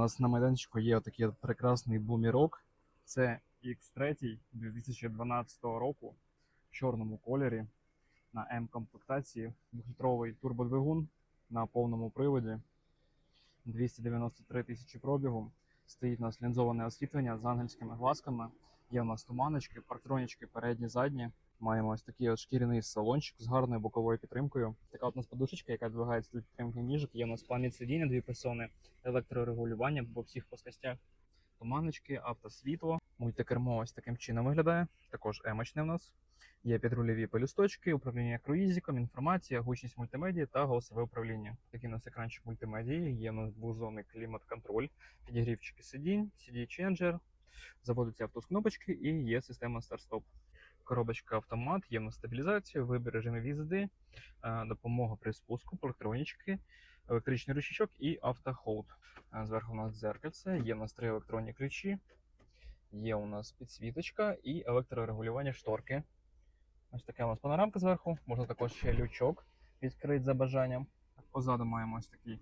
У нас на майданчику є отакий от прекрасний бумірок. Це X3 2012 року в чорному кольорі на М-комплектації. Двохлітровий турбодвигун на повному приводі. 293 тисячі пробігу. Стоїть у нас лінзоване освітлення з ангельськими глазками. Є у нас туманочки, парктронічки передні, задні. Маємо ось такий от шкіряний салончик з гарною боковою підтримкою. Така от у нас подушечка, яка двигається для підтримки ніжок. Є у нас пам'ять сидіння, дві персони, електрорегулювання по всіх плоскостях. Туманочки, автосвітло. Мультикермо ось таким чином виглядає. Також емочне у нас. Є підрульові пелюсточки, управління круїзиком, інформація, гучність мультимедії та голосове управління. Такий у нас екранчик мультимедії, є у нас двозонний клімат-контроль, підігрівчики сидінь, CD-ченджер, заводиться авто з кнопочки і є система старт-стоп. Коробочка автомат, є у нас стабілізація, вибір режимів їзди, е, допомога при спуску, електронічки, електричний ручечок і автохолд. Е, Зверху у нас дзеркальце, є у нас три електронні ключі, є у нас підсвіточка і електрорегулювання шторки. Ось така у нас панорамка зверху, можна також ще лючок відкрити за бажанням. Позаду маємо ось такий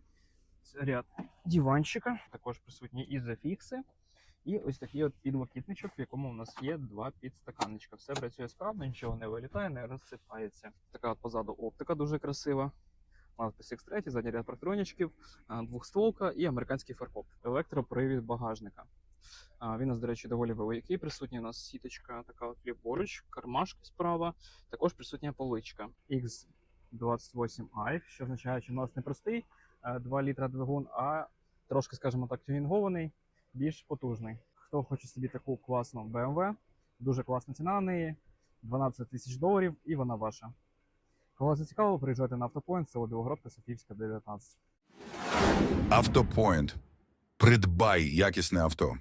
ряд диванчика, також присутні ізофікси. І ось такий от підлокітничок, в якому у нас є два підстаканничка. Все працює справно, нічого не вилітає, не розсипається. Така от позаду оптика дуже красива. Надпис X3, задній ряд партронічків, двохстволка і американський фаркоп. Електропривід багажника. Він у нас, до речі, доволі великий. Присутня у нас сіточка така от ліворуч, кармашки справа, також присутня поличка. X28i, що означає, що у нас не простий е, 2 літра двигун, а трошки, скажімо так, тюнінгований, більш потужний. Хто хоче собі таку класну BMW, дуже класна ціна на неї, 12 тисяч доларів, і вона ваша. Кого зацікавило, приїжджайте на автопоінт, село Білогородка, Софіївська, 19. Автопоінт. Придбай якісне авто.